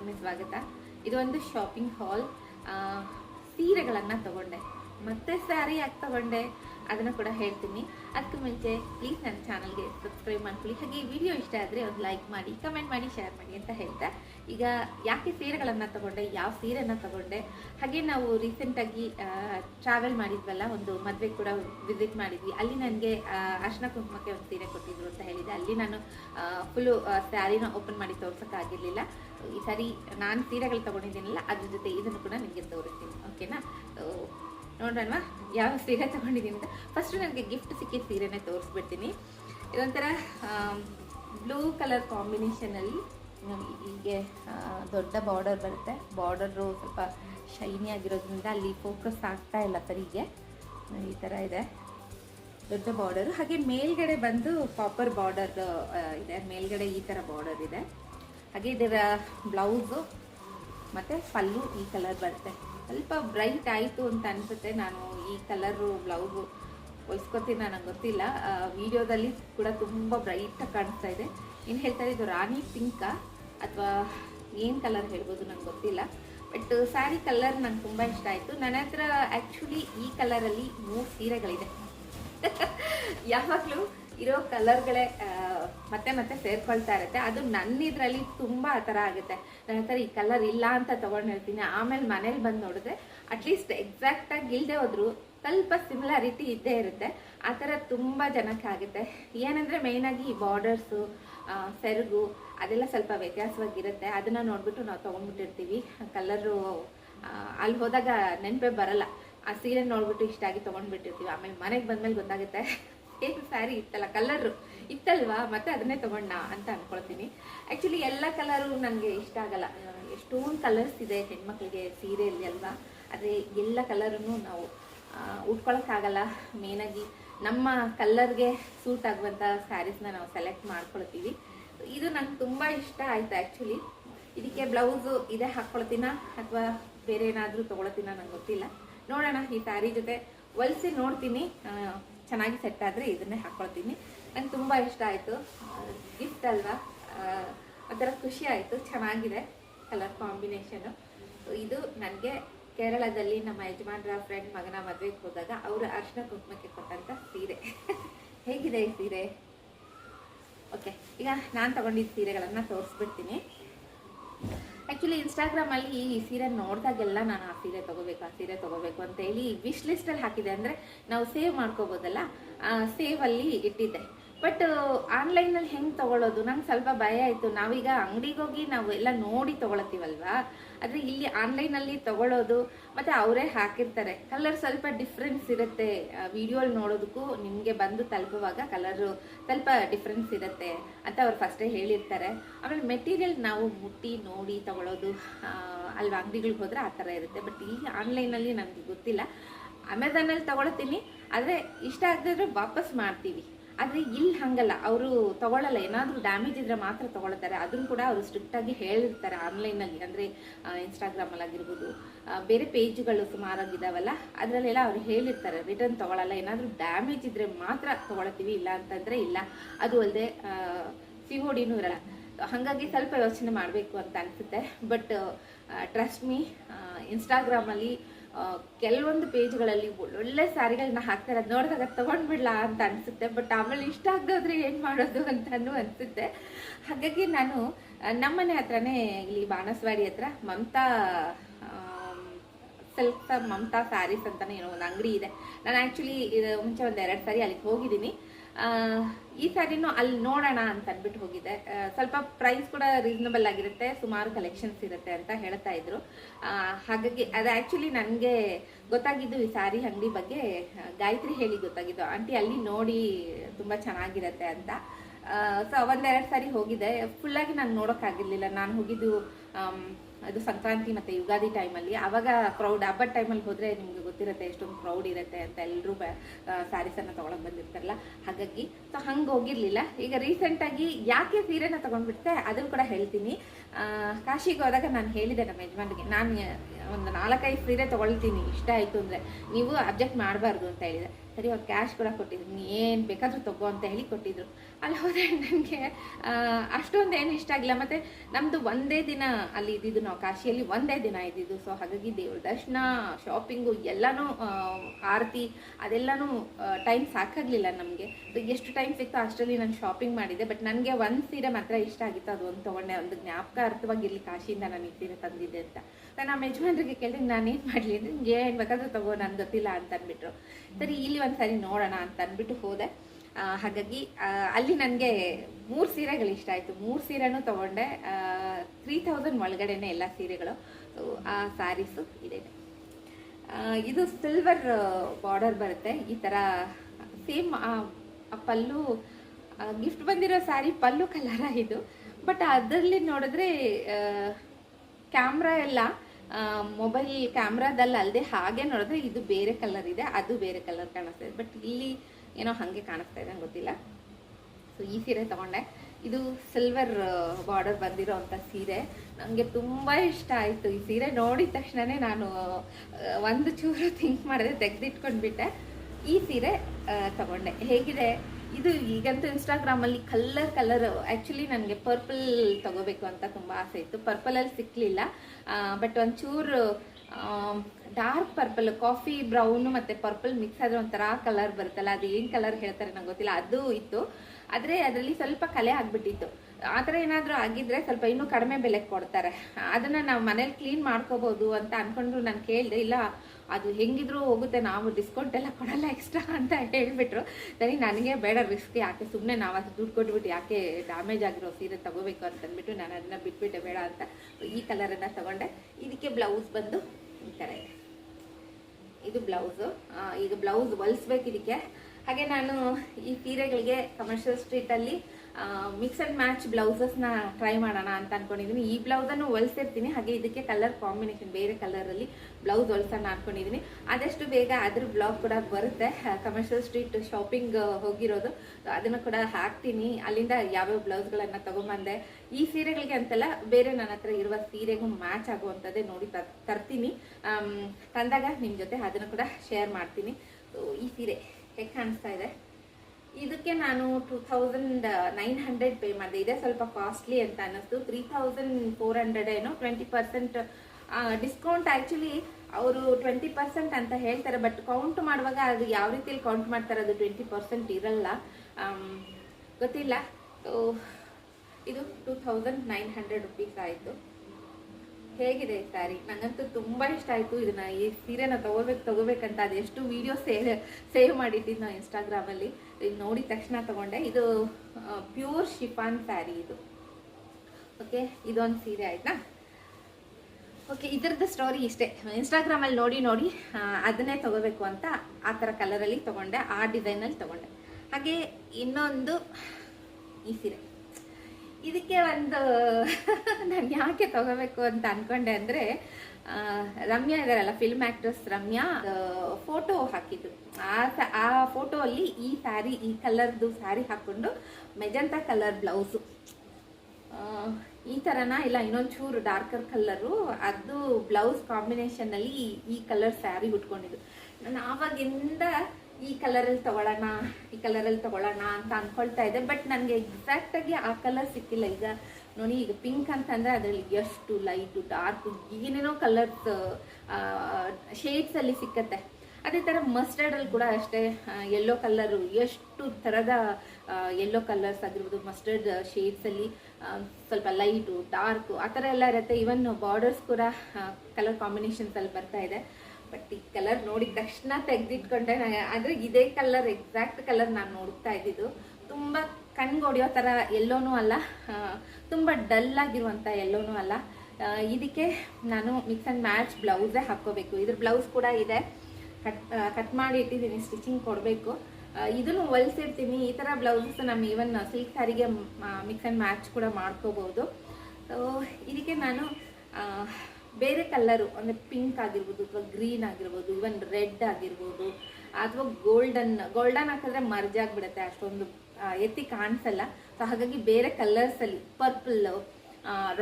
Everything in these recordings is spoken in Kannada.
ಮತ್ತೊಮ್ಮೆ ಸ್ವಾಗತ. ಇದು ಒಂದು ಶಾಪಿಂಗ್ ಹಾಲ್ ಸೀರೆಗಳನ್ನು ತಗೊಂಡೆ. ಮತ್ತೆ ಸ್ಯಾರಿ ಯಾಕೆ ತಗೊಂಡೆ? ಅದನ್ನು ಕೂಡ ಹೇಳ್ತೀನಿ. ಅದಕ್ಕೆ ಮುಂಚೆ ಪ್ಲೀಸ್ ನನ್ನ ಚಾನಲ್ಗೆ ಸಬ್ಸ್ಕ್ರೈಬ್ ಮಾಡ್ಕೊಳ್ಳಿ. ಹಾಗೆ ವಿಡಿಯೋ ಇಷ್ಟ ಆದರೆ ಒಂದು ಲೈಕ್ ಮಾಡಿ ಕಮೆಂಟ್ ಮಾಡಿ ಶೇರ್ ಮಾಡಿ ಅಂತ ಹೇಳ್ತಾ. ಈಗ ಯಾಕೆ ಸೀರೆಗಳನ್ನು ತಗೊಂಡೆ, ಯಾವ ಸೀರೆನ ತಗೊಂಡೆ? ಹಾಗೆ ನಾವು ರೀಸೆಂಟಾಗಿ ಟ್ರಾವೆಲ್ ಮಾಡಿದ್ವಲ್ಲ, ಒಂದು ಮದುವೆ ಕೂಡ ವಿಸಿಟ್ ಮಾಡಿದ್ವಿ. ಅಲ್ಲಿ ನನಗೆ ಅರ್ಶನ ಕುಂಕುಮಕ್ಕೆ ಒಂದು ಸೀರೆ ಕೊಟ್ಟಿದ್ರು ಅಂತ ಹೇಳಿದೆ. ಅಲ್ಲಿ ನಾನು ಫುಲ್ಲು ಸ್ಯಾರಿನ ಓಪನ್ ಮಾಡಿ ತೋರ್ಸೋಕ್ಕಾಗಿರಲಿಲ್ಲ. ಈ ಸಾರಿ ನಾನು ಸೀರೆಗಳು ತಗೊಂಡಿದ್ದೀನಲ್ಲ, ಅದ್ರ ಜೊತೆ ಇದನ್ನು ಕೂಡ ನಿಮಗೆ ತೋರಿಸ್ತೀನಿ. ಓಕೆನಾ So, ನೋಡೋಣ ಯಾವ ಸೀರೆ ತೊಗೊಂಡಿದ್ದೀನಿ ಅಂತ? ಫಸ್ಟ್ ನನಗೆ ಗಿಫ್ಟ್ ಸಿಕ್ಕಿದ ಸೀರೆನೇ ತೋರಿಸ್ಬಿಡ್ತೀನಿ. ಇದೊಂಥರ ಬ್ಲೂ ಕಲರ್ ಕಾಂಬಿನೇಷನಲ್ಲಿ ಹೀಗೆ ದೊಡ್ಡ ಬಾರ್ಡರ್ ಬರುತ್ತೆ. ಬಾರ್ಡರು ಸ್ವಲ್ಪ ಶೈನಿ ಆಗಿರೋದ್ರಿಂದ ಅಲ್ಲಿ ಫೋಕಸ್ ಆಗ್ತಾ ಇಲ್ಲ ಸರಿಗೆ ಈ ಥರ ಇದೆ. ದೊಡ್ಡ ಬಾರ್ಡರ್ ಹಾಗೆ ಮೇಲ್ಗಡೆ ಬಂದು ಕಾಪರ್ ಬಾರ್ಡರ್ ಇದೆ. ಮೇಲ್ಗಡೆ ಈ ಥರ ಬಾರ್ಡರ್ ಇದೆ. ಹಾಗೆ ಇದರ ಬ್ಲೌಸು ಮತ್ತು ಫಲ್ಲು ಈ ಕಲರ್ ಬರುತ್ತೆ. ಸ್ವಲ್ಪ ಬ್ರೈಟ್ ಆಯಿತು ಅಂತ ಅನಿಸುತ್ತೆ. ನಾನು ಈ ಕಲರು, ಬ್ಲೌಸು ಹೊಲ್ಸ್ಕೊತೀನಿ ನನಗೆ ಗೊತ್ತಿಲ್ಲ. ವಿಡಿಯೋದಲ್ಲಿ ಕೂಡ ತುಂಬ ಬ್ರೈಟಾಗಿ ಕಾಣಿಸ್ತಾ ಇದೆ. ಏನು ಹೇಳ್ತಾರೆ ಇದು ರಾಣಿ ಪಿಂಕಾ ಅಥವಾ ಏನು ಕಲರ್ ಹೇಳ್ಬೋದು ನಂಗೆ ಗೊತ್ತಿಲ್ಲ. ಬಟ್ ಸ್ಯಾರಿ ಕಲರ್ ನಂಗೆ ತುಂಬ ಇಷ್ಟ ಆಯಿತು. ನನ್ನ ಹತ್ರ ಆ್ಯಕ್ಚುಲಿ ಈ ಕಲರಲ್ಲಿ ಮೂರು ಸೀರೆಗಳಿದೆ. ಯಾವಾಗಲೂ ಇರೋ ಕಲರ್ಗಳೇ ಮತ್ತೆ ಮತ್ತೆ ಸೇರ್ಕೊಳ್ತಾ ಇರುತ್ತೆ. ಅದು ನನ್ನ ಇದರಲ್ಲಿ ತುಂಬ ಆ ಥರ ಆಗುತ್ತೆ. ನನ್ನ ಹತ್ರ ಈ ಕಲರ್ ಇಲ್ಲ ಅಂತ ತೊಗೊಂಡಿರ್ತೀನಿ ಆಮೇಲೆ ಮನೇಲಿ ಬಂದು ನೋಡಿದ್ರೆ ಅಟ್ಲೀಸ್ಟ್ ಎಕ್ಸಾಕ್ಟಾಗಿ ಇಲ್ಲದೆ ಹೋದ್ರು ಸ್ವಲ್ಪ ಸಿಮಿಲಾರಿಟಿ ಇದ್ದೇ ಇರುತ್ತೆ. ಆ ಥರ ತುಂಬ ಜನಕ್ಕೆ ಆಗುತ್ತೆ. ಏನಂದರೆ ಮೇಯ್ನಾಗಿ ಈ ಬಾರ್ಡರ್ಸು ಸೆರಗು ಅದೆಲ್ಲ ಸ್ವಲ್ಪ ವ್ಯತ್ಯಾಸವಾಗಿರುತ್ತೆ. ಅದನ್ನು ನೋಡಿಬಿಟ್ಟು ನಾವು ತೊಗೊಂಡ್ಬಿಟ್ಟಿರ್ತೀವಿ. ಕಲರು ಅಲ್ಲಿ ಹೋದಾಗ ನೆನಪೇ ಬರಲ್ಲ. ಆ ಸೀರೆ ನೋಡ್ಬಿಟ್ಟು ಇಷ್ಟ ಆಗಿ ತೊಗೊಂಡ್ಬಿಟ್ಟಿರ್ತೀವಿ. ಆಮೇಲೆ ಮನೆಗೆ ಬಂದಮೇಲೆ ಗೊತ್ತಾಗುತ್ತೆ. ಏನು ಸ್ಯಾರಿ ಇತ್ತಲ್ಲ ಕಲರು ಇತ್ತಲ್ವಾ? ಮತ್ತೆ ಅದನ್ನೇ ತಗೊಂಡ ಅಂತ ಅನ್ಕೊಳ್ತೀನಿ. ಆ್ಯಕ್ಚುಲಿ ಎಲ್ಲ ಕಲರು ನನಗೆ ಇಷ್ಟ ಆಗಲ್ಲ. ಎಷ್ಟೊಂದು ಕಲರ್ಸ್ ಇದೆ ಹೆಣ್ಮಕ್ಳಿಗೆ ಸೀರೆಯಲ್ಲಿ ಅಲ್ವಾ? ಆದರೆ ಎಲ್ಲ ಕಲರನ್ನು ನಾವು ಉಟ್ಕೊಳಕ್ಕಾಗಲ್ಲ. ಮೇನಾಗಿ ನಮ್ಮ ಕಲ್ಲರ್ಗೆ ಸೂಟ್ ಆಗುವಂಥ ಸ್ಯಾರೀಸ್ನ ನಾವು ಸೆಲೆಕ್ಟ್ ಮಾಡ್ಕೊಳ್ತೀವಿ. ಇದು ನಂಗೆ ತುಂಬ ಇಷ್ಟ ಆಯ್ತು ಆ್ಯಕ್ಚುಲಿ ಇದಕ್ಕೆ ಬ್ಲೌಸು ಇದೇ ಹಾಕ್ಕೊಳ್ತೀನ ಅಥವಾ ಬೇರೆ ಏನಾದರೂ ತೊಗೊಳತೀನ ನಂಗೆ ಗೊತ್ತಿಲ್ಲ. ನೋಡೋಣ ಈ ಸ್ಯಾರಿ ಜೊತೆ. ಹೊಲಿಸಿ ನೋಡ್ತೀನಿ. ಚೆನ್ನಾಗಿ ಸೆಟ್ ಆದರೆ ಇದನ್ನೇ ಹಾಕ್ಕೊಳ್ತೀನಿ ನಂಗೆ ತುಂಬ ಇಷ್ಟ ಆಯಿತು. ಗಿಫ್ಟ್ ಅಲ್ವಾ? ಒಂಥರ ಖುಷಿ ಆಯಿತು. ಚೆನ್ನಾಗಿದೆ ಕಲರ್ ಕಾಂಬಿನೇಷನು ಇದು ನನಗೆ ಕೇರಳದಲ್ಲಿ ನಮ್ಮ ಯಜಮಾನ್ರ ಫ್ರೆಂಡ್ ಮಗನ ಮದುವೆಗೆ ಹೋದಾಗ ಅವರು ಅರ್ಶಿನ ಕುಂಕುಮಕ್ಕೆ ಕೊಟ್ಟಂಥ ಸೀರೆ. ಹೇಗಿದೆ ಈ ಸೀರೆ? ಓಕೆ ಈಗ ನಾನು ತಗೊಂಡಿದ್ದ ಸೀರೆಗಳನ್ನು ತೋರಿಸ್ಬಿಡ್ತೀನಿ. ಆ್ಯಕ್ಚುಲಿ ಇನ್ಸ್ಟಾಗ್ರಾಮಲ್ಲಿ ಈ ಸೀರೆ ನೋಡಿದಾಗೆಲ್ಲ ನಾನು ಆ ಸೀರೆ ತಗೋಬೇಕು, ಆ ಸೀರೆ ತೊಗೋಬೇಕು ಅಂತ ಹೇಳಿ ವಿಶ್ ಲಿಸ್ಟಲ್ಲಿ ಹಾಕಿದೆ. ಅಂದರೆ ನಾವು ಸೇವ್ ಮಾಡ್ಕೋಬೋದಲ್ಲ? ಸೇವಲ್ಲಿ ಇಟ್ಟಿದ್ದೆ. ಬಟ್ ಆನ್ಲೈನಲ್ಲಿ ಹೆಂಗೆ ತಗೊಳ್ಳೋದು ನಂಗೆ ಸ್ವಲ್ಪ ಭಯ ಆಯಿತು. ನಾವೀಗ ಅಂಗಡಿಗೆ ಹೋಗಿ ನಾವು ಎಲ್ಲ ನೋಡಿ ತಗೊಳತ್ತೀವಲ್ವಾ? ಆದರೆ ಇಲ್ಲಿ ಆನ್ಲೈನಲ್ಲಿ ತಗೊಳ್ಳೋದು ಮತ್ತು ಅವರೇ ಹಾಕಿರ್ತಾರೆ. ಕಲರ್ ಸ್ವಲ್ಪ ಡಿಫ್ರೆನ್ಸ್ ಇರುತ್ತೆ. ವಿಡಿಯೋಲಿ ನೋಡೋದಕ್ಕೂ ನಿಮಗೆ ಬಂದು ತಲುಪುವಾಗ ಕಲರು ಸ್ವಲ್ಪ ಡಿಫ್ರೆನ್ಸ್ ಇರುತ್ತೆ ಅಂತ ಅವ್ರು ಫಸ್ಟೇ ಹೇಳಿರ್ತಾರೆ. ಆಮೇಲೆ ಮೆಟೀರಿಯಲ್ ನಾವು ಮುಟ್ಟಿ ನೋಡಿ ತಗೊಳ್ಳೋದು ಅಲ್ವಾ? ಅಂಗಡಿಗಳಿಗೆ ಹೋದರೆ ಆ ಥರ ಇರುತ್ತೆ. ಬಟ್ ಈ ಆನ್ಲೈನಲ್ಲಿ ನನಗೆ ಗೊತ್ತಿಲ್ಲ. ಅಮೆಝಾನಲ್ಲಿ ತಗೊಳ್ತೀನಿ ಆದರೆ ಇಷ್ಟ ಆಗದಿದ್ರೆ ವಾಪಸ್ ಮಾಡ್ತೀವಿ. ಆದರೆ ಇಲ್ಲಿ ಹಂಗಲ್ಲ. ಅವರು ತಗೊಳ್ಳಲ್ಲ ಏನಾದರೂ ಡ್ಯಾಮೇಜ್ ಇದ್ರೆ ಮಾತ್ರ ತಗೊಳ್ತಾರೆ. ಅದನ್ನು ಕೂಡ ಅವರು ಸ್ಟ್ರಿಕ್ಟಾಗಿ ಹೇಳಿರ್ತಾರೆ ಆನ್ಲೈನಲ್ಲಿ ಅಂದರೆ ಇನ್ಸ್ಟಾಗ್ರಾಮಲ್ಲಿ ಆಗಿರ್ಬೋದು ಬೇರೆ ಪೇಜ್ಗಳು ಸುಮಾರಾಗಿದ್ದಾವಲ್ಲ ಅದರಲ್ಲೆಲ್ಲ ಅವ್ರು ಹೇಳಿರ್ತಾರೆ. ರಿಟರ್ನ್ ತಗೊಳ್ಳಲ್ಲ ಏನಾದರೂ ಡ್ಯಾಮೇಜ್ ಇದ್ರೆ ಮಾತ್ರ ತಗೊಳ್ತೀವಿ. ಇಲ್ಲ ಅಂತಂದರೆ ಇಲ್ಲ. ಅದು ಅಲ್ಲದೆ ಸಿ ಒ ಡಿನೂ ಇರಲ್ಲ. ಹಾಗಾಗಿ ಸ್ವಲ್ಪ ಯೋಚನೆ ಮಾಡಬೇಕು ಅಂತ ಅನಿಸುತ್ತೆ. ಬಟ್ ಟ್ರಸ್ಟ್ ಮೀ ಇನ್ಸ್ಟಾಗ್ರಾಮಲ್ಲಿ ಕೆಲವೊಂದು ಪೇಜ್ಗಳಲ್ಲಿ ಒಳ್ಳೊಳ್ಳೆ ಸ್ಯಾರಿಗಳನ್ನ ಹಾಕ್ತಾರೆ. ಅದು ನೋಡಿದಾಗ ತಗೊಂಡ್ಬಿಡ್ಲಾ ಅಂತ ಅನಿಸುತ್ತೆ. ಬಟ್ ಆಮೇಲೆ ಇಷ್ಟ ಆಗದ್ರೆ ಏನು ಮಾಡೋದು ಅಂತಲೂ ಅನಿಸುತ್ತೆ. ಹಾಗಾಗಿ ನಾನು ನಮ್ಮನೆ ಹತ್ರನೇ ಇಲ್ಲಿ ಬಾಣಸ್ವಾಡಿ ಹತ್ರ ಮಮತಾ ಸೆಲ್ಫ್ ಮಮತಾ ಸ್ಯಾರೀಸ್ ಅಂತಲೇ ಏನೋ ಒಂದು ಅಂಗಡಿ ಇದೆ. ನಾನು ಆ್ಯಕ್ಚುಲಿ ಇದು ಮುಂಚೆ ಒಂದು ಎರಡು ಸಾರಿ ಅಲ್ಲಿಗೆ ಹೋಗಿದ್ದೀನಿ. ಈ ಸ್ಯಾರಿನೂ ಅಲ್ಲಿ ನೋಡೋಣ ಅಂತ ಅಂದ್ಬಿಟ್ಟು ಹೋಗಿದೆ ಸ್ವಲ್ಪ ಪ್ರೈಸ್ ಕೂಡ ರೀಸನಬಲ್ ಆಗಿರುತ್ತೆ, ಸುಮಾರು ಕಲೆಕ್ಷನ್ಸ್ ಇರುತ್ತೆ ಅಂತ ಹೇಳ್ತಾ ಇದ್ರು. ಹಾಗಾಗಿ ಅದು ಆ್ಯಕ್ಚುಲಿ ನನಗೆ ಗೊತ್ತಾಗಿದ್ದು ಈ ಸ್ಯಾರಿ ಅಂಗಡಿ ಬಗ್ಗೆ ಗಾಯತ್ರಿ ಹೇಳಿ ಗೊತ್ತಾಗಿದ್ದು. ಆಂಟಿ ಅಲ್ಲಿ ನೋಡಿ ತುಂಬ ಚೆನ್ನಾಗಿರುತ್ತೆ ಅಂತ. ಸೊ ಒಂದೆರಡು ಸಾರಿ ಹೋಗಿದೆ. ಫುಲ್ಲಾಗಿ ನಾನು ನೋಡೋಕ್ಕಾಗಿರ್ಲಿಲ್ಲ. ನಾನು ಹೋಗಿದ್ದು ಅದು ಸಂಕ್ರಾಂತಿ ಮತ್ತು ಯುಗಾದಿ ಟೈಮಲ್ಲಿ ಅವಾಗ ಕ್ರೌಡ್ ಹಬ್ಬದ ಟೈಮಲ್ಲಿ ಹೋದರೆ ನಿಮಗೆ ಗೊತ್ತಿರುತ್ತೆ ಎಷ್ಟೊಂದು ಕ್ರೌಡ್ ಇರುತ್ತೆ ಅಂತ ಎಲ್ಲರೂ ಸ್ಯಾರೀಸನ್ನು ತೊಗೊಳಕ್ಕೆ ಬಂದಿರ್ತಾರಲ್ಲ. ಹಾಗಾಗಿ ಸೊ ಹಂಗೆ ಹೋಗಿರಲಿಲ್ಲ. ಈಗ ರೀಸೆಂಟಾಗಿ ಯಾಕೆ ಸೀರೆನ ತೊಗೊಂಡ್ಬಿಡ್ತೆ ಅದನ್ನು ಕೂಡ ಹೇಳ್ತೀನಿ. ಕಾಶಿಗೆ ಹೋದಾಗ ನಾನು ಹೇಳಿದೆ ನಮ್ಮ ಯಜಮಾನ್ರಿಗೆ, ನಾನು ಒಂದು ನಾಲ್ಕೈದು ಸೀರೆ ತೊಗೊಳ್ತೀನಿ, ಇಷ್ಟ ಆಯಿತು ಅಂದರೆ ನೀವು ಅಬ್ಜೆಕ್ಟ್ ಮಾಡಬಾರ್ದು ಅಂತ ಹೇಳಿದೆ. ಸರಿ, ಅವ್ರು ಕ್ಯಾಶ್ ಕೂಡ ಕೊಟ್ಟಿದ್ರು, ನೀ ಏನು ಬೇಕಾದರೂ ತಗೋ ಅಂತ ಹೇಳಿ ಕೊಟ್ಟಿದ್ರು. ಅಲ್ಲಿ ಹೋದರೆ ನನಗೆ ಅಷ್ಟೊಂದು ಏನು ಇಷ್ಟ ಆಗಿಲ್ಲ. ಮತ್ತು ನಮ್ಮದು ಒಂದೇ ದಿನ ಅಲ್ಲಿ ಇದ್ದಿದ್ದು ನಾವು ಕಾಶಿಯಲ್ಲಿ ಒಂದೇ ದಿನ ಇದ್ದಿದ್ದು. ಸೊ ಹಾಗಾಗಿ ದೇವ್ರ ದರ್ಶನ ಶಾಪಿಂಗು ಎಲ್ಲನೂ ಆರತಿ, ಅದೆಲ್ಲನೂ ಟೈಮ್ ಸಾಕಾಗಲಿಲ್ಲ ನಮಗೆ. ಎಷ್ಟು ಟೈಮ್ ಸಿಕ್ತೋ ಅಷ್ಟರಲ್ಲಿ ನಾನು ಶಾಪಿಂಗ್ ಮಾಡಿದ್ದೆ ಬಟ್ ನನಗೆ ಒಂದು ಸೀರೆ ಮಾತ್ರ ಇಷ್ಟ ಆಗಿತ್ತು. ಅದು ಒಂದು ತೊಗೊಂಡೆ, ಒಂದು ಜ್ಞಾಪಕ ಅರ್ಥವಾಗಿರಲಿ ಕಾಶಿಯಿಂದ ನಾನು ಸೀರೆ ತಂದಿದ್ದೆ ಅಂತ. ನಾನು ನಮ್ಮ ಯಜಮಾನ್ರಿಗೆ ಕೇಳಿದ್ರೆ ನಾನೇನು ಮಾಡಲಿ ಅಂದರೆ ನಿಮ್ಗೆ ಏನು ಬೇಕಾದ್ರೆ ತಗೋ, ನನಗೆ ಗೊತ್ತಿಲ್ಲ ಅಂತ ಅಂದ್ಬಿಟ್ರು. ಸರಿ, ಇಲ್ಲಿ ಒಂದು ನೋಡೋಣ ಅಂತ ಅಂದ್ಬಿಟ್ಟು ಹೋದೆ. ಹಾಗಾಗಿ ಅಲ್ಲಿ ನನಗೆ ಮೂರು ಸೀರೆಗಳು ಇಷ್ಟ ಆಯಿತು. ಮೂರು ಸೀರೆನೂ ತೊಗೊಂಡೆ. ತ್ರೀ ತೌಸಂಡ್ ಒಳಗಡೆನೆ ಎಲ್ಲ ಸೀರೆಗಳು. ಆ ಸ್ಯಾರೀಸು ಇದೆ. ಇದು ಸಿಲ್ವರ್ ಬಾರ್ಡರ್ ಬರುತ್ತೆ. ಈ ಥರ ಸೇಮ್ ಆ ಪಲ್ಲು ಗಿಫ್ಟ್ ಬಂದಿರೋ ಸ್ಯಾರಿ ಪಲ್ಲು ಕಲರ ಇದು. ಬಟ್ ಅದರಲ್ಲಿ ನೋಡಿದ್ರೆ ಕ್ಯಾಮ್ರಾ ಎಲ್ಲ ಮೊಬೈಲ್ ಕ್ಯಾಮ್ರಾದಲ್ಲಿ ಅಲ್ಲದೆ ಹಾಗೆ ನೋಡಿದ್ರೆ ಇದು ಬೇರೆ ಕಲರ್ ಇದೆ, ಅದು ಬೇರೆ ಕಲರ್ ಕಾಣಿಸ್ತಾ ಇದೆ. ಬಟ್ ಇಲ್ಲಿ ಏನೋ ಹಾಗೆ ಕಾಣಿಸ್ತಾ ಇದೆ ಗೊತ್ತಿಲ್ಲ. ಸೊ ಈ ಸೀರೆ ತಗೊಂಡೆ. ಇದು ಸಿಲ್ವರ್ ಬಾರ್ಡರ್ ಬಂದಿರೋ ಸೀರೆ. ನನಗೆ ತುಂಬ ಇಷ್ಟ ಆಯಿತು ಈ ಸೀರೆ. ನೋಡಿದ ತಕ್ಷಣವೇ ನಾನು ಒಂದು ಚೂರು ಥಿಂಕ್ ಮಾಡಿದೆ, ತೆಗೆದಿಟ್ಕೊಂಡ್ಬಿಟ್ಟೆ. ಈ ಸೀರೆ ತಗೊಂಡೆ. ಹೇಗಿದೆ? ಇದು ಈಗಂತೂ ಇನ್ಸ್ಟಾಗ್ರಾಮಲ್ಲಿ ಕಲರ್ ಕಲರ್ ಆ್ಯಕ್ಚುಲಿ ನನಗೆ ಪರ್ಪಲ್ ತಗೋಬೇಕು ಅಂತ ತುಂಬ ಆಸೆ ಇತ್ತು. ಪರ್ಪಲಲ್ಲಿ ಸಿಕ್ಕಲಿಲ್ಲ ಬಟ್ ಒಂಚೂರು ಡಾರ್ಕ್ ಪರ್ಪಲ್ ಕಾಫಿ ಬ್ರೌನ್ ಮತ್ತು ಪರ್ಪಲ್ ಮಿಕ್ಸ್ ಆದ್ರೆ ಒಂಥರ ಕಲರ್ ಬರುತ್ತಲ್ಲ, ಅದು ಏನು ಕಲರ್ ಹೇಳ್ತಾರೆ ನಂಗೆ ಗೊತ್ತಿಲ್ಲ, ಅದು ಇತ್ತು. ಆದರೆ ಅದರಲ್ಲಿ ಸ್ವಲ್ಪ ಕಲೆ ಆಗಿಬಿಟ್ಟಿತ್ತು. ಆ ಥರ ಏನಾದರೂ ಆಗಿದ್ರೆ ಸ್ವಲ್ಪ ಇನ್ನೂ ಕಡಿಮೆ ಬೆಲೆಗೆ ಕೊಡ್ತಾರೆ. ಅದನ್ನು ನಾವು ಮನೇಲಿ ಕ್ಲೀನ್ ಮಾಡ್ಕೋಬೋದು ಅಂತ ಅನ್ಕೊಂಡ್ರು ನಾನು ಕೇಳಿದೆ, ಇಲ್ಲ ಅದು ಹೆಂಗಿದ್ರು ಹೋಗುತ್ತೆ, ನಾವು ಡಿಸ್ಕೌಂಟ್ ಎಲ್ಲ ಕೊಡಲ್ಲ ಎಕ್ಸ್ಟ್ರಾ ಅಂತ ಹೇಳಿಬಿಟ್ರು. ಸರಿ, ನನಗೆ ಬೇಡ ರಿಸ್ಕ್ ಯಾಕೆ ಸುಮ್ಮನೆ ನಾವು ಅದು ದುಡ್ಡು ಕೊಟ್ಬಿಟ್ಟು ಯಾಕೆ ಡ್ಯಾಮೇಜ್ ಆಗಿರೋ ಸೀರೆ ತಗೋಬೇಕು ಅಂತ ಅಂದ್ಬಿಟ್ಟು ನಾನು ಅದನ್ನ ಬಿಟ್ಬಿಟ್ಟೆ, ಬೇಡ ಅಂತ ಈ ಕಲರನ್ನು ತಗೊಂಡೆ. ಇದಕ್ಕೆ ಬ್ಲೌಸ್ ಬಂದು ಈ ಥರ ಇದೆ. ಇದು ಬ್ಲೌಸು ಈಗ ಬ್ಲೌಸ್ ಹೊಲಿಸ್ಬೇಕು ಇದಕ್ಕೆ. ಹಾಗೆ ನಾನು ಈ ಸೀರೆಗಳಿಗೆ ಕಮರ್ಷಿಯಲ್ ಸ್ಟ್ರೀಟಲ್ಲಿ ಮಿಕ್ಸ್ ಆ್ಯಂಡ್ ಮ್ಯಾಚ್ ಬ್ಲೌಸಸ್ನ ಟ್ರೈ ಮಾಡೋಣ ಅಂತ ಅನ್ಕೊಂಡಿದ್ದೀನಿ ಈ ಬ್ಲೌಸನ್ನು ಹೊಲಿಸಿರ್ತೀನಿ. ಹಾಗೆ ಇದಕ್ಕೆ ಕಲರ್ ಕಾಂಬಿನೇಷನ್ ಬೇರೆ ಕಲರಲ್ಲಿ ಬ್ಲೌಸ್ ಹೊಲ್ಸೋಣ ಅಂದ್ಕೊಂಡಿದ್ದೀನಿ ಆದಷ್ಟು ಬೇಗ ಅದ್ರ ಬ್ಲಾಗ್ ಕೂಡ ಬರುತ್ತೆ. ಕಮರ್ಷಿಯಲ್ ಸ್ಟ್ರೀಟ್ ಶಾಪಿಂಗ್ ಹೋಗಿರೋದು. ಅದನ್ನು ಕೂಡ ಹಾಕ್ತೀನಿ. ಅಲ್ಲಿಂದ ಯಾವ್ಯಾವ ಬ್ಲೌಸ್ಗಳನ್ನು ತಗೊಂಬಂದೆ. ಈ ಸೀರೆಗಳಿಗೆ ಅಂತಲ್ಲ, ಬೇರೆ ನನ್ನ ಹತ್ರ ಇರುವ ಸೀರೆಗೂ ಮ್ಯಾಚ್ ಆಗುವಂಥದ್ದೇ ನೋಡಿ ತರ್ತೀನಿ. ತಂದಾಗ ನಿಮ್ಮ ಜೊತೆ ಅದನ್ನು ಕೂಡ ಶೇರ್ ಮಾಡ್ತೀನಿ. ಈ ಸೀರೆ ಹೇಗೆ ಕಾಣಿಸ್ತಾ ಇದೆ? ಇದಕ್ಕೆ ನಾನು two thousand nine hundred pay ಮಾಡಿದೆ. ಇದೇ ಸ್ವಲ್ಪ ಕಾಸ್ಟ್ಲಿ ಅಂತ ಅನ್ನಿಸ್ತು. ತ್ರೀ ತೌಸಂಡ್ ಫೋರ್ ಹಂಡ್ರೆಡ್ ಏನೋ ಟ್ವೆಂಟಿ ಪರ್ಸೆಂಟ್ ಡಿಸ್ಕೌಂಟ್ ಆ್ಯಕ್ಚುಲಿ ಅವರು ಟ್ವೆಂಟಿ ಪರ್ಸೆಂಟ್ ಅಂತ ಹೇಳ್ತಾರೆ. ಬಟ್ ಕೌಂಟ್ ಮಾಡುವಾಗ ಅದು ಯಾವ ರೀತಿಯಲ್ಲಿ ಕೌಂಟ್ ಮಾಡ್ತಾರೆ ಅದು ಟ್ವೆಂಟಿ ಪರ್ಸೆಂಟ್ ಇರಲ್ಲ. ಗೊತ್ತಿಲ್ಲ. ಇದು two thousand nine hundred rupees ಆಯಿತು. ಹೇಗಿದೆ ಈ ಸ್ಯಾರಿ ನನಗಂತೂ ತುಂಬ ಇಷ್ಟ ಆಯಿತು ಇದನ್ನ. ಈ ಸೀರೆನ ತಗೋಬೇಕು, ತಗೋಬೇಕಂತ ಅದೆಷ್ಟು ವೀಡಿಯೋ ಸೇವ್ ಸೇವ್ ಮಾಡಿಟ್ಟಿದ್ದು ನಾವು ಇನ್ಸ್ಟಾಗ್ರಾಮಲ್ಲಿ ಇದು ನೋಡಿದ ತಕ್ಷಣ ತಗೊಂಡೆ. ಇದು ಪ್ಯೂರ್ ಶಿಫಾನ್ ಸ್ಯಾರಿ ಇದು. ಓಕೆ ಇದೊಂದು ಸೀರೆ ಆಯ್ತಾ? ಓಕೆ ಇದ್ರದ್ದು ಸ್ಟೋರಿ ಇಷ್ಟೇ. ಇನ್ಸ್ಟಾಗ್ರಾಮಲ್ಲಿ ನೋಡಿ ನೋಡಿ ಅದನ್ನೇ ತಗೋಬೇಕು ಅಂತ ಆ ಥರ ಕಲರಲ್ಲಿ ತಗೊಂಡೆ, ಆ ಡಿಸೈನಲ್ಲಿ ತಗೊಂಡೆ. ಹಾಗೆ ಇನ್ನೊಂದು, ಈ ಸೀರೆ. ಇದಕ್ಕೆ ಒಂದು, ನಾನು ಯಾಕೆ ತಗೋಬೇಕು ಅಂತ ಅನ್ಕೊಂಡೆ ಅಂದರೆ ರಮ್ಯಾ ಇದಾರಲ್ಲ ಫಿಲ್ಮ್ ಆಕ್ಟ್ರೆಸ್ ರಮ್ಯಾ ಫೋಟೋ ಹಾಕಿದ್ರು ಆ ಆ ಫೋಟೋ ಅಲ್ಲಿ ಈ ಸ್ಯಾರಿ ಈ ಕಲರ್ದು ಸ್ಯಾರಿ ಹಾಕ್ಕೊಂಡು ಮೆಜಂತಾ ಕಲರ್ ಬ್ಲೌಸು ಈ ಥರನ ಇಲ್ಲ ಇನ್ನೊಂದು ಚೂರು ಡಾರ್ಕರ್ ಕಲರು ಅದು ಬ್ಲೌಸ್ ಕಾಂಬಿನೇಷನಲ್ಲಿ ಈ ಕಲರ್ ಸ್ಯಾರಿ ಉಟ್ಕೊಂಡಿದ್ದು. ನಾನು ಆವಾಗಿಂದ ಈ ಕಲರಲ್ಲಿ ತಗೊಳ್ಳೋಣ, ಈ ಕಲರಲ್ಲಿ ತಗೊಳ್ಳೋಣ ಅಂತ ಅಂದ್ಕೊಳ್ತಾ ಇದ್ದೆ ಬಟ್ ನನಗೆ ಎಕ್ಸಾಕ್ಟಾಗಿ ಆ ಕಲರ್ ಸಿಕ್ಕಿಲ್ಲ. ಈಗ ನೋಡಿ, ಈಗ ಪಿಂಕ್ ಅಂತಂದರೆ ಅದರಲ್ಲಿ ಎಷ್ಟು ಲೈಟು ಡಾರ್ಕು ಏನೇನೋ ಕಲರ್ಸ್ ಶೇಡ್ಸಲ್ಲಿ ಸಿಕ್ಕತ್ತೆ. ಅದೇ ಥರ ಮಸ್ಟರ್ಡಲ್ಲಿ ಕೂಡ ಅಷ್ಟೇ ಯೆಲ್ಲೋ ಕಲರು ಎಷ್ಟು ಥರದ ಯೆಲ್ಲೋ ಕಲರ್ಸ್ ಆಗಿರ್ಬೋದು ಮಸ್ಟರ್ಡ್ ಶೇಡ್ಸಲ್ಲಿ ಸ್ವಲ್ಪ ಲೈಟು ಡಾರ್ಕು ಆ ಥರ ಎಲ್ಲ ಇರುತ್ತೆ. ಇವನ್ ಬಾರ್ಡರ್ಸ್ ಕೂಡ ಕಲರ್ ಕಾಂಬಿನೇಷನ್ಸಲ್ಲಿ ಬರ್ತಾ ಇದೆ. ಬಟ್ ಈ ಕಲರ್ ನೋಡಿದ ತಕ್ಷಣ ತೆಗೆದಿಟ್ಕೊಂಡೆ. ಆದರೆ ಇದೇ ಕಲರ್ ಎಕ್ಸಾಕ್ಟ್ ಕಲರ್ ನಾನು ನೋಡ್ತಾ ಇದ್ದಿದ್ದು. ತುಂಬ ಕಣ್ಗೆ ಹೊಡೆಯೋ ಥರ ಎಲ್ಲೋನೂ ಅಲ್ಲ. ತುಂಬ ಡಲ್ ಆಗಿರುವಂಥ ಎಲ್ಲೋನೂ ಅಲ್ಲ. ಇದಕ್ಕೆ ನಾನು ಮಿಕ್ಸ್ ಆ್ಯಂಡ್ ಮ್ಯಾಚ್ ಬ್ಲೌಸೇ ಹಾಕ್ಕೋಬೇಕು. ಇದ್ರ ಬ್ಲೌಸ್ ಕೂಡ ಇದೆ. ಕಟ್ ಕಟ್ ಮಾಡಿ ಇಟ್ಟಿದ್ದೀನಿ ಸ್ಟಿಚಿಂಗ್ ಕೊಡಬೇಕು. ಇದನ್ನು ಹೊಲಿಸಿರ್ತೀನಿ ಈ ಥರ ಬ್ಲೌಸಸ್ ನಮ್ಮ ಈವನ್ ಸಿಲ್ಕ್ ಸ್ಯಾರಿಗೆ ಮಿಕ್ಸ್ ಆ್ಯಂಡ್ ಮ್ಯಾಚ್ ಕೂಡ ಮಾಡ್ಕೋಬೋದು. ಸೊ ಇದಕ್ಕೆ ನಾನು ಬೇರೆ ಕಲ್ಲರು ಅಂದರೆ ಪಿಂಕ್ ಆಗಿರ್ಬೋದು, ಅಥವಾ ಗ್ರೀನ್ ಆಗಿರ್ಬೋದು ಇವನ್ ರೆಡ್ ಆಗಿರ್ಬೋದು ಅಥವಾ ಗೋಲ್ಡನ್ ಗೋಲ್ಡನ್ ಹಾಕಿದ್ರೆ ಮರ್ಜ್ ಆಗಿಬಿಡುತ್ತೆ, ಅಷ್ಟೊಂದು ಎತ್ತಿ ಕಾಣಿಸಲ್ಲ. ಸೊ ಹಾಗಾಗಿ ಬೇರೆ ಕಲರ್ಸಲ್ಲಿ ಪರ್ಪಲ್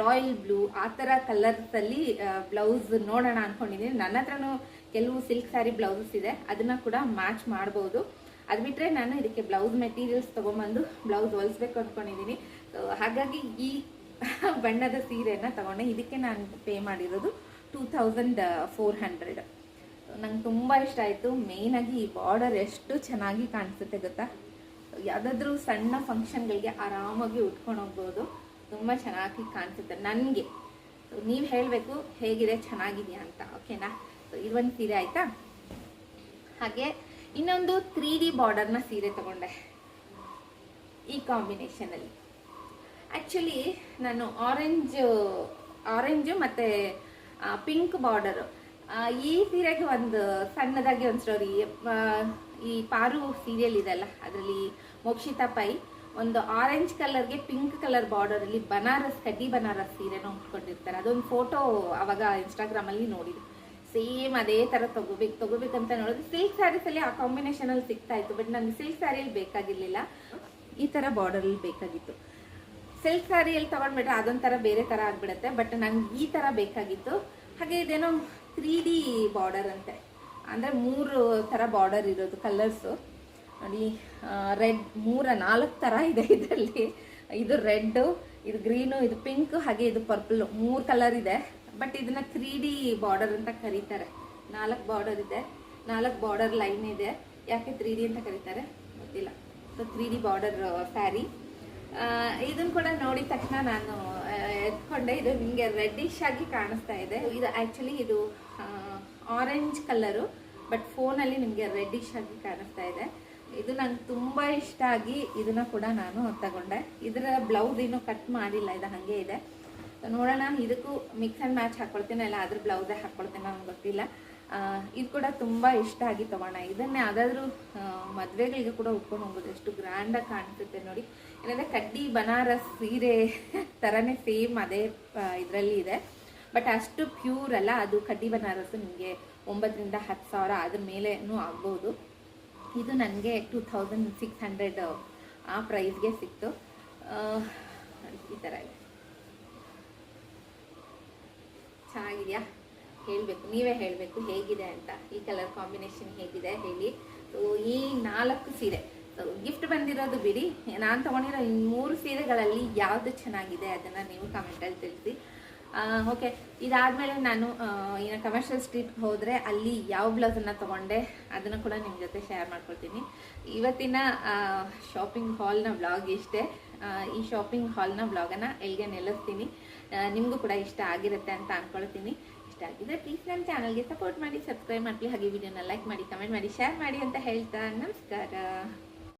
ರಾಯಲ್ ಬ್ಲೂ ಆ ಥರ ಕಲರ್ಸಲ್ಲಿ ಬ್ಲೌಸ್ ನೋಡೋಣ ಅಂದ್ಕೊಂಡಿದ್ದೀನಿ ನನ್ನ ಹತ್ರನೂ ಕೆಲವು ಸಿಲ್ಕ್ ಸ್ಯಾರಿ ಬ್ಲೌಸಸ್ ಇದೆ. ಅದನ್ನ ಕೂಡ ಮ್ಯಾಚ್ ಮಾಡ್ಬೋದು. ಅದು ಬಿಟ್ಟರೆ ನಾನು ಇದಕ್ಕೆ ಬ್ಲೌಸ್ ಮೆಟೀರಿಯಲ್ಸ್ ತೊಗೊಂಬಂದು ಬ್ಲೌಸ್ ಹೊಲಿಸ್ಬೇಕು ಅಂದ್ಕೊಂಡಿದ್ದೀನಿ ಸೊ ಹಾಗಾಗಿ ಈ ಬಣ್ಣದ ಸೀರೆಯನ್ನು ತಗೊಂಡೆ. ಇದಕ್ಕೆ ನಾನು ಪೇ ಮಾಡಿರೋದು ಟೂ ತೌಸಂಡ್ ಫೋರ್ ಹಂಡ್ರೆಡ್ ನಂಗೆ ತುಂಬ ಇಷ್ಟ ಆಯಿತು. ಮೇಯ್ನಾಗಿ ಈ ಬಾರ್ಡರ್ ಎಷ್ಟು ಚೆನ್ನಾಗಿ ಕಾಣಿಸುತ್ತೆ ಗೊತ್ತಾ? ಯಾವುದಾದ್ರೂ ಸಣ್ಣ ಫಂಕ್ಷನ್ಗಳಿಗೆ ಆರಾಮಾಗಿ ಉಟ್ಕೊಂಡು ಹೋಗ್ಬೋದು. ತುಂಬ ಚೆನ್ನಾಗಿ ಕಾಣಿಸುತ್ತೆ ನನಗೆ. ನೀವು ಹೇಳಬೇಕು ಹೇಗಿದೆ, ಚೆನ್ನಾಗಿದೆಯಾ ಅಂತ ಓಕೆನಾ ಸೊ ಇದೊಂದು ಸೀರೆ ಆಯಿತಾ? ಹಾಗೆ ಇನ್ನೊಂದು ತ್ರೀ ಡಿ ಬಾರ್ಡರ್ನ ಸೀರೆ ತಗೊಂಡೆ. ಈ ಕಾಂಬಿನೇಷನಲ್ಲಿ ಆ್ಯಕ್ಚುಲಿ ನಾನು ಆರೆಂಜ್ ಆರೆಂಜು ಮತ್ತು ಪಿಂಕ್ ಬಾರ್ಡರು ಈ ಸೀರೆಗೆ ಒಂದು ಸಣ್ಣದಾಗಿ ಒಂದು ಸ್ಟೋರಿ ಈ ಪಾರು ಸೀರಿಯಲ್ ಇದೆಲ್ಲ ಅದರಲ್ಲಿ ಮೋಕ್ಷಿತಾ ಪೈ ಒಂದು ಆರೆಂಜ್ ಕಲರ್ಗೆ ಪಿಂಕ್ ಕಲರ್ ಬಾರ್ಡರಲ್ಲಿ ಬನಾರಸ್, ಕಡ್ಡಿ ಬನಾರಸ್ ಸೀರೆನ ಉಟ್ಕೊಂಡಿರ್ತಾರೆ. ಅದೊಂದು ಫೋಟೋ ಅವಾಗ ಇನ್ಸ್ಟಾಗ್ರಾಮಲ್ಲಿ ನೋಡಿದೆ ಸೇಮ್ ಅದೇ ಥರ ತಗೋಬೇಕು ತಗೋಬೇಕಂತ ನೋಡಿದ್ರೆ ಸಿಲ್ಕ್ ಸ್ಯಾರೀಸಲ್ಲಿ ಆ ಕಾಂಬಿನೇಷನಲ್ಲಿ ಸಿಗ್ತಾ ಇತ್ತು ಬಟ್ ನನಗೆ ಸಿಲ್ಕ್ ಸ್ಯಾರಿಯಲ್ಲಿ ಬೇಕಾಗಿರ್ಲಿಲ್ಲ. ಈ ಥರ ಬಾರ್ಡರಲ್ಲಿ ಬೇಕಾಗಿತ್ತು. ಸಿಲ್ಕ್ ಸ್ಯಾರಿಯಲ್ಲಿ ತಗೊಂಡ್ಬಿಟ್ರೆ ಅದೊಂಥರ ಬೇರೆ ಥರ ಆಗಿಬಿಡುತ್ತೆ ಬಟ್ ನಂಗೆ ಈ ಥರ ಬೇಕಾಗಿತ್ತು. ಹಾಗೆ ಇದೇನೋ ತ್ರೀ ಡಿ ಬಾರ್ಡರ್ ಅಂತೆ. ಅಂದರೆ ಮೂರು ಥರ ಬಾರ್ಡರ್ ಇರೋದು ಕಲರ್ಸು ನೋಡಿ ರೆಡ್ ಮೂರ ನಾಲ್ಕು ಥರ ಇದೆ ಇದರಲ್ಲಿ. ಇದು ರೆಡ್ಡು ಇದು ಗ್ರೀನು ಇದು ಪಿಂಕ್ ಹಾಗೆ ಇದು ಪರ್ಪಲ್ ಮೂರು ಕಲರ್ ಇದೆ. ಬಟ್ ಇದನ್ನ ತ್ರೀ ಡಿ ಬಾರ್ಡರ್ ಅಂತ ಕರೀತಾರೆ. ನಾಲ್ಕು ಬಾರ್ಡರ್ ಇದೆ. ನಾಲ್ಕು ಬಾರ್ಡರ್ ಲೈನ್ ಇದೆ. ಯಾಕೆ ತ್ರೀ ಡಿ ಅಂತ ಕರೀತಾರೆ? ಗೊತ್ತಿಲ್ಲ. So three D border sari ಇದನ್ನು ಕೂಡ ನೋಡಿದ ತಕ್ಷಣ ನಾನು ಎತ್ಕೊಂಡೆ. ಇದು ನಿಮಗೆ ರೆಡ್ಡಿಶ್ ಆಗಿ ಕಾಣಿಸ್ತಾ ಇದೆ. ಇದು ಆ್ಯಕ್ಚುಲಿ ಇದು ಆರೆಂಜ್ ಕಲರು ಬಟ್ ಫೋನಲ್ಲಿ ನಿಮಗೆ ರೆಡ್ಡಿಶ್ ಆಗಿ ಕಾಣಿಸ್ತಾ ಇದೆ. ಇದು ನಂಗೆ ತುಂಬ ಇಷ್ಟ ಆಗಿ ಇದನ್ನ ಕೂಡ ನಾನು ತಗೊಂಡೆ. ಇದರ ಬ್ಲೌಸ್ ಇನ್ನೂ ಕಟ್ ಮಾಡಿಲ್ಲ, ಇದು ಹಾಗೆ ಇದೆ. ನೋಡೋಣ, ಇದಕ್ಕೂ ಮಿಕ್ಸ್ ಆ್ಯಂಡ್ ಮ್ಯಾಚ್ ಹಾಕ್ಕೊಳ್ತೀನಿ ಇಲ್ಲ ಅದ್ರ ಬ್ಲೌಸೇ ಹಾಕ್ಕೊಳ್ತೀನಿ ನನಗೆ ಗೊತ್ತಿಲ್ಲ. ಇದು ಕೂಡ ತುಂಬ ಇಷ್ಟ ಆಗಿ ತೊಗೊಂಡೆ ಇದನ್ನೇ ಯಾವುದಾದ್ರೂ ಮದುವೆಗಳಿಗೆ ಕೂಡ ಉಟ್ಕೊಂಡು ಹೋಗ್ಬೋದು. ಎಷ್ಟು ಗ್ರ್ಯಾಂಡಾಗಿ ಕಾಣಿಸುತ್ತೆ ನೋಡಿ. ಏನಂದರೆ ಕಡ್ಡಿ, ಬನಾರಸ್ ಸೀರೆ ಥರನೇ ಸೇಮ್ ಅದೇ ಇದರಲ್ಲಿ ಇದೆ. ಬಟ್ ಅಷ್ಟು ಪ್ಯೂರ್ ಅಲ್ಲ, ಅದು ಕಡ್ಡಿ ಬನಾರಸ್ ನಿಮಗೆ ಒಂಬತ್ತರಿಂದ ಹತ್ತು ಸಾವಿರ ಅದ್ರ ಮೇಲೇನೂ ಆಗ್ಬೋದು. ಇದು ನನಗೆ ಟೂ ಥೌಸಂಡ್ ಸಿಕ್ಸ್ ಹಂಡ್ರೆಡ್ ಆ ಪ್ರೈಸ್ಗೆ ಸಿಕ್ತು. ಈ ಥರ ಇದೆ. ಚೆನ್ನಾಗಿದೆಯಾ? ಹೇಳಬೇಕು, ನೀವೇ ಹೇಳಬೇಕು, ಹೇಗಿದೆ ಅಂತ. ಈ ಕಲರ್ ಕಾಂಬಿನೇಷನ್ ಹೇಗಿದೆ ಹೇಳಿ. ಸೊ ಈ ನಾಲ್ಕು ಸೀರೆ. ಗಿಫ್ಟ್ ಬಂದಿರೋದು ಬಿಡಿ. ನಾನು ತೊಗೊಂಡಿರೋ ಮೂರು ಸೀರೆಗಳಲ್ಲಿ ಯಾವುದು ಚೆನ್ನಾಗಿದೆ ಅದನ್ನು ನೀವು ಕಮೆಂಟಲ್ಲಿ ತಿಳಿಸಿ. ಓಕೆ ಇದಾದಮೇಲೆ ನಾನು ಏನು ಕಮರ್ಷಿಯಲ್ ಸ್ಟ್ರೀಟ್ ಹೋದರೆ ಅಲ್ಲಿ ಯಾವ ಬ್ಲೌಸನ್ನು ತೊಗೊಂಡೆ, ಅದನ್ನು ಕೂಡ ನಿಮ್ಮ ಜೊತೆ ಶೇರ್ ಮಾಡ್ಕೊಳ್ತೀನಿ. ಇವತ್ತಿನ ಶಾಪಿಂಗ್ ಹಾಲ್ನ ಬ್ಲಾಗ್ ಇಷ್ಟೇ. ಈ ಶಾಪಿಂಗ್ ಹಾಲ್ನ ಬ್ಲಾಗನ್ನು ಎಲ್ಲಿಗೆ ನಿಲ್ಲಿಸ್ತೀನಿ ನಿಮಗೂ ಕೂಡ ಇಷ್ಟ ಆಗಿರುತ್ತೆ ಅಂತ ಅಂದ್ಕೊಳ್ತೀನಿ ಇಷ್ಟ ಆಗಿದ್ರೆ ಪ್ಲೀಸ್ ನನ್ನ ಚಾನಲ್ಗೆ ಸಪೋರ್ಟ್ ಮಾಡಿ ಸಬ್ಸ್ಕ್ರೈಬ್ ಮಾಡಿ ಹಾಗೆ ವಿಡಿಯೋನ ಲೈಕ್ ಮಾಡಿ ಕಮೆಂಟ್ ಮಾಡಿ ಶೇರ್ ಮಾಡಿ ಅಂತ ಹೇಳ್ತಾ ನಮಸ್ಕಾರ.